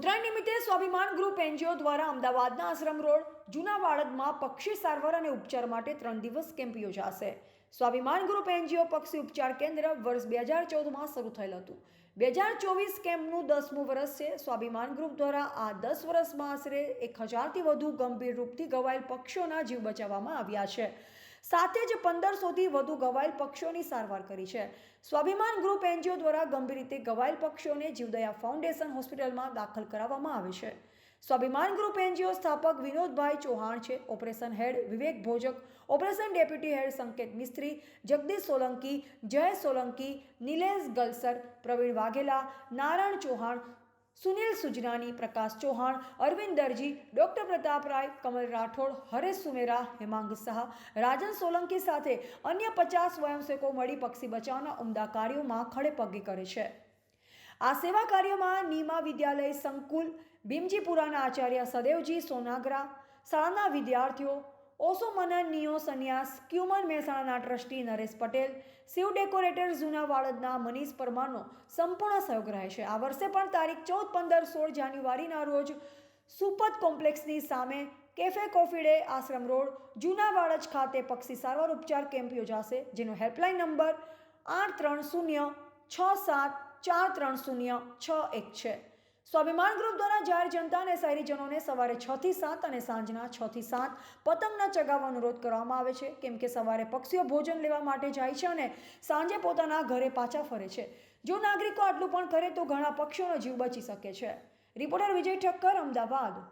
ઉત્તરાયણ નિમિત્તે સ્વાભિમાન group NGO દ્વારા અમદાવાદના આશ્રમ રોડ, જૂના વાળદમાં પક્ષી સારવાર અને ઉપચાર માટે ત્રણ દિવસ કેમ્પ યોજાશે. સ્વાભિમાન ગ્રુપ એનજીઓ પક્ષી ઉપચાર કેન્દ્ર વર્ષ બે હજાર ચૌદમાં શરૂ થયેલ હતું. બે હજાર ચોવીસ કેમ્પનું દસમું વર્ષ છે. સ્વાભિમાન ગ્રુપ દ્વારા આ દસ વર્ષમાં આશરે એક હજારથી વધુ ગંભીર રૂપથી ઘવાયેલ પક્ષીઓના જીવ બચાવવામાં આવ્યા છે. સાથે જ પંદરસોથી વધુ ઘવાયેલ પક્ષીઓની સારવાર કરી છે. સ્વાભિમાન ગ્રુપ એનજીઓ દ્વારા ગંભીર રીતે ઘવાયેલ પક્ષીઓને જીવદયા ફાઉન્ડેશન હોસ્પિટલમાં દાખલ કરાવવામાં આવે છે. સ્વાભિમાન ગ્રુપ એનજીઓ સ્થાપક વિનોદભાઈ ચૌહાણ છે. Operation head Vivek Bhojak, operation deputy head Sanket Mistry, Jagdish Solanki, Jay Solanki, Nilesh Galsar, Pravin Vaghela, Narayan Chauhan Sunil Sujanani, Prakash Chauhan, Arvind Darji, doctor Pratap Rai, Kamal Rathod, Haresh Sumera, Hemang Shah, Rajan Solanki સાથે અન્ય પચાસ સ્વયંસેવકો મળી પક્ષી બચાવના ઉમદા કાર્યોમાં ખડે પગે કરે છે. આ સેવા કાર્યમાં નીમા વિદ્યાલય સંકુલ, ભીમજીપુરાના આચાર્ય સદેવજી સોનાગરા, શાળાના વિદ્યાર્થીઓ ઓસો મનન નિયો સંન્યાસ ક્યુમન મહેસાણાના ટ્રસ્ટી નરેશ પટેલ શિવ ડેકોરેટર જૂના વાળદના મનીષ પરમારનો સંપૂર્ણ સહયોગ રહે છે. આ વર્ષે પણ તારીખ ચૌદ, પંદર, સોળ જાન્યુઆરીના રોજ સુપત કોમ્પ્લેક્સની સામે cafe coffee day, Ashram road, જૂના વાડજ ખાતે પક્ષી સારવાર ઉપચાર કેમ્પ યોજાશે, જેનો હેલ્પલાઇન નંબર આઠ ત્રણ શૂન્ય છ સાત ચાર ત્રણ શૂન્ય છ એક છે. સ્વાભિમાન ગ્રુપ દ્વારા જાહેર જનતા અને શહેરીજનોને સવારે છ થી સાત અને સાંજના છ થી સાત પતંગના ચગાવવા અનુરોધ કરવામાં આવે છે. કેમ કે સવારે પક્ષીઓ ભોજન લેવા માટે જાય છે અને સાંજે પોતાના ઘરે પાછા ફરે છે. જો નાગરિકો આટલું પણ કરે તો ઘણા પક્ષીઓનો જીવ બચી શકે છે. રિપોર્ટર વિજય ઠક્કર, અમદાવાદ.